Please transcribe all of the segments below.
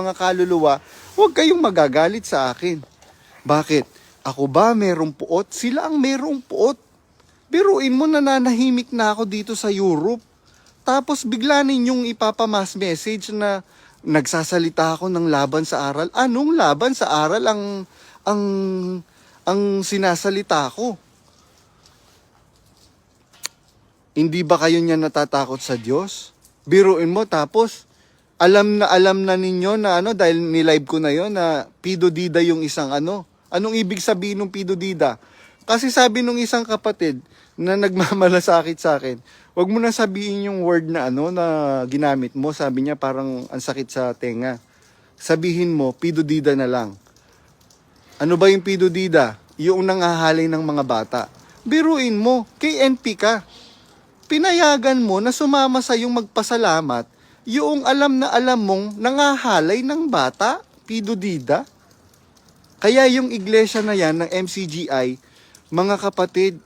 mga kaluluwa, huwag kayong magagalit sa akin. Bakit? Ako ba merong puot? Sila ang merong puot. Biruin mo nananahimik na ako dito sa Europe. Tapos bigla ninyong ipapamas message na nagsasalita ako ng laban sa aral. Anong laban sa aral ang ang ang sinasalita ko? Hindi ba kayo niya natatakot sa Diyos? Biruin mo tapos alam na alam na ninyo na ano dahil ni-live ko na yon na pidodida yung isang ano. Anong ibig sabihin ng pidodida? Kasi sabi nung isang kapatid na nagmamalasakit sa akin, wag mo na sabihin yung word na ano na ginamit mo. Sabi niya parang ang sakit sa tenga. Sabihin mo, pidodida na lang. Ano ba yung pidodida? Yung nangahalay ng mga bata. Biruin mo, KNP ka. Pinayagan mo na sumama sa yung magpasalamat yung alam na alam mong nangahalay ng bata, pidodida. Kaya yung iglesia na yan ng MCGI, mga kapatid,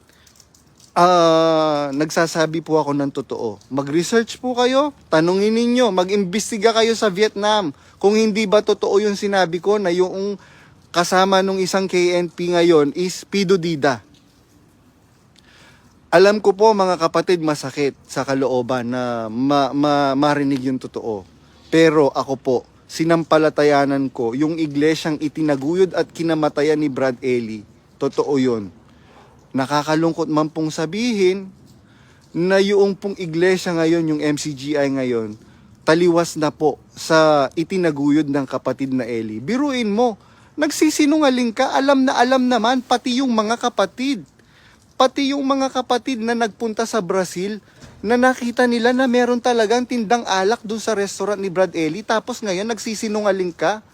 ah nagsasabi po ako ng totoo. Mag-research po kayo, tanungin ninyo, mag-imbestiga kayo sa Vietnam kung hindi ba totoo yung sinabi ko na yung kasama nung isang KNP ngayon is pidodida. Alam ko po mga kapatid masakit sa kalooban na ma- ma- marinig yung totoo. Pero ako po, sinampalatayanan ko yung iglesyang itinaguyod at kinamatayan ni Brad Ely. Totoo yun. Nakakalungkot man pong sabihin na yung pong iglesia ngayon, yung MCGI ngayon, taliwas na po sa itinaguyod ng kapatid na Eli. Biruin mo, nagsisinungaling ka, alam na alam naman, pati yung mga kapatid pati yung mga kapatid na nagpunta sa Brazil na nakita nila na meron talagang tindang alak doon sa restaurant ni Brad Ellie tapos ngayon nagsisinungaling ka.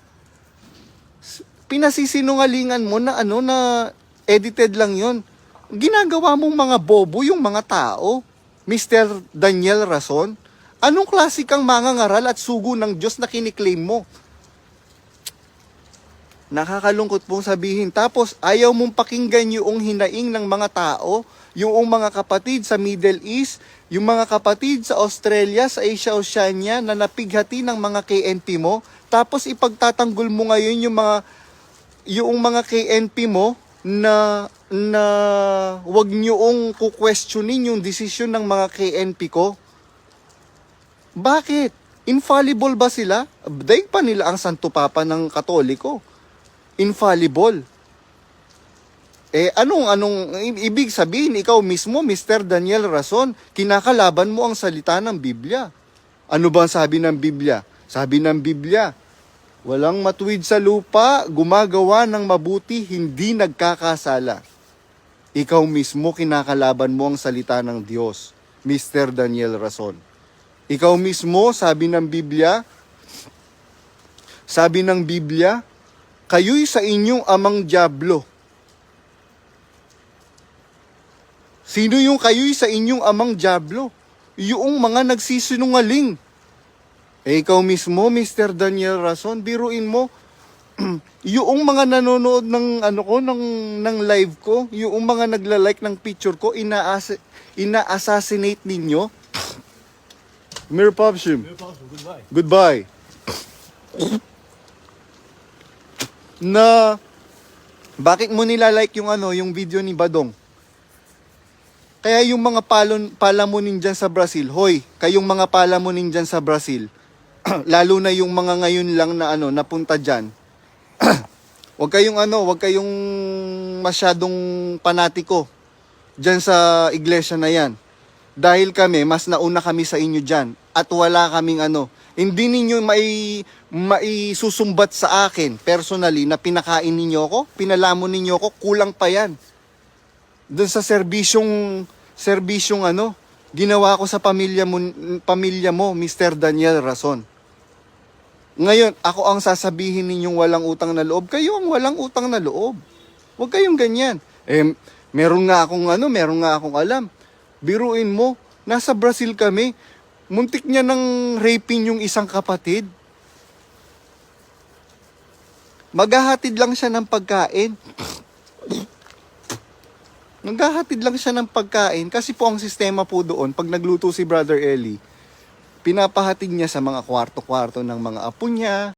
Pinasisinungalingan mo na ano na edited lang yon. Ginagawa mong mga bobo yung mga tao. Mr. Daniel Rason, anong klase kang mangangaral at sugo ng Diyos na kiniklaim mo? Nakakalungkot pong sabihin. Tapos, ayaw mong pakinggan yung hinaing ng mga tao, yung mga kapatid sa Middle East, yung mga kapatid sa Australia, sa Asia, Oceania, na napighati ng mga KNP mo. Tapos, ipagtatanggol mo ngayon yung mga, yung mga KNP mo na na wag niyoong ku-questionin yung desisyon ng mga KNP ko. Bakit? Infallible ba sila? Daig pa nila ang Santo Papa ng Katoliko infallible. Eh anong anong ibig sabihin ikaw mismo Mr. Daniel Rason kinakalaban mo ang salita ng Biblia. Ano ba sabi ng Biblia? Sabi ng Biblia, walang matuwid sa lupa, gumagawa ng mabuti, hindi nagkakasala. Ikaw mismo kinakalaban mo ang salita ng Diyos, Mr. Daniel Rason. Ikaw mismo, sabi ng Biblia, sabi ng Biblia, kayo'y sa inyong amang Diablo. Sino yung kayo'y sa inyong amang Diablo? Yung mga nagsisinungaling. Eh, ikaw mismo, Mr. Daniel Rason, biruin mo, yung mga nanonood ng ano ko ng ng live ko, yung mga nagla-like ng picture ko, ina ina-assassinate ninyo. Mir Popshim. Goodbye. Goodbye. Na bakit mo nilalike yung ano, yung video ni Badong? Kaya yung mga palon, palamunin dyan sa Brazil, hoy, kayong mga palamunin dyan sa Brazil, lalo na yung mga ngayon lang na ano, napunta dyan, wag kayong ano, wag kayong masyadong panatiko dyan sa iglesia na yan. Dahil kami, mas nauna kami sa inyo dyan. At wala kaming ano, hindi ninyo mai, maisusumbat sa akin personally na pinakain ninyo ako, pinalamon ninyo ako, kulang pa yan. Doon sa serbisyong, serbisyong ano, ginawa ko sa pamilya mo, pamilya mo, Mr. Daniel Rason. Ngayon, ako ang sasabihin ninyong walang utang na loob. Kayo ang walang utang na loob. Huwag kayong ganyan. Eh, meron nga akong ano, meron nga akong alam. Biruin mo, nasa Brazil kami. Muntik niya ng raping yung isang kapatid. Maghahatid lang siya ng pagkain. Naghahatid lang siya ng pagkain kasi po ang sistema po doon, pag nagluto si Brother Eli, pinapahatid niya sa mga kwarto-kwarto ng mga apo niya,